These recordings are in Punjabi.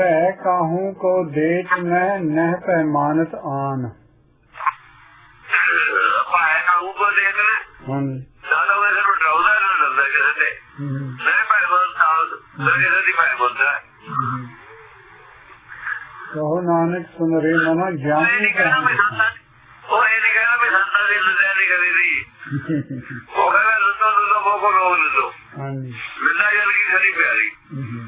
पै काहू को देच में नह पैमानत आन ਪਾਇਆ ਨਾ ਉੱਪਰ ਦੇਖਣਾ हाँ ਸਾਡਾ ਉਹ ਸਿਰ ਡਰਾਉਂਦਾ ਨਾ ਡਰਦਾ ਕਿਸੇ ਤੇ हम्म, ਨਹੀਂ ਭਾਈ ਬੋਲ ਸਾਲ ਕਿਸੇ ਦੀ ਭਾਈ ਬੋਲਦਾ हम्म। कहो नानक सुन रे मना ਉਹ ਇਹ ज्ञान ਨਹੀਂ ਕਹਿਣਾ ਮੈਂ ਸੰਤਾਂ ਉਹ ਇਹ ਨਹੀਂ ਕਹਿਣਾ ਮੈਂ ਸੰਤਾਂ ਦੀ ਲੁੱਟਿਆ ਨਹੀਂ ਕਰੀ ਦੀ ਉਹ ਕਹਿੰਦਾ ਲੁੱਟੋ ਲੁੱਟੋ ਬੋਕੋ ਬੋਕੋ ਲੁੱਟੋ हाँ जी ਮਿਲਣਾ ਜਲ ਕੀ ਖਰੀ ਪਿਆਰੀ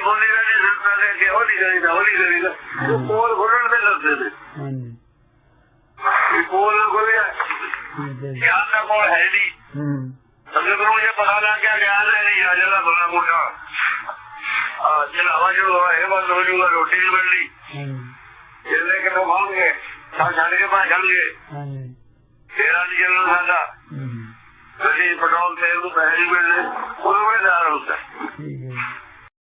ਅਸੀਂ ਹੋਲੀ ਦਾ ਨਹੀਂ ਸੁਣਦਾ ਲੈ ਕੇ ਹੋਲੀ ਕਰੀਦਾ ਹੋਲੀ ਕਰੀਦਾ। ਉਹ ਕੋਲ ਖੋਲਣ ਦੇ ਦੱਸਦੇ ਨੇ। ਹਾਂਜੀ। ਕੋਲ ਖੋਲਿਆ। ਗਿਆਨ ਦਾ ਕੋਲ ਹੈ ਨਹੀਂ। ਸਮਝ ਕਰੋ ਇਹ ਪਤਾ ਲੱਗ ਗਿਆ ਗਿਆਨ ਹੈ ਨਹੀਂ ਰਾਜਾ ਦਾ ਬਣਾ ਕੋਠਾ ਆ ਜਿਹੜਾ ਵਾਜੂ ਹੈ ਬੰਦ ਹੋ ਜੂਗਾ ਰੋਟੀ ਨਹੀਂ ਮਿਲਣੀ ਇਹਦੇ ਕਿਥੋਂ ਖਾਣਗੇ ਤਾਂ ਸਾਡੇ ਪਾ ਜਾਣਗੇ। ਹਾਂਜੀ। ਤੇਰਾ ਨਹੀਂ ਜਲਣਾ ਸਾਡਾ। ਅਸੀਂ ਪੈਟਰੋਲ ਤੇਲ ਨੂੰ ਪੈਸੇ ਨਹੀਂ ਮਿਲਦੇ ਉਹਨੂੰ ਵੀ ਦਾਰ ਹੁੰਦਾ। ਠੀਕ ਹੈ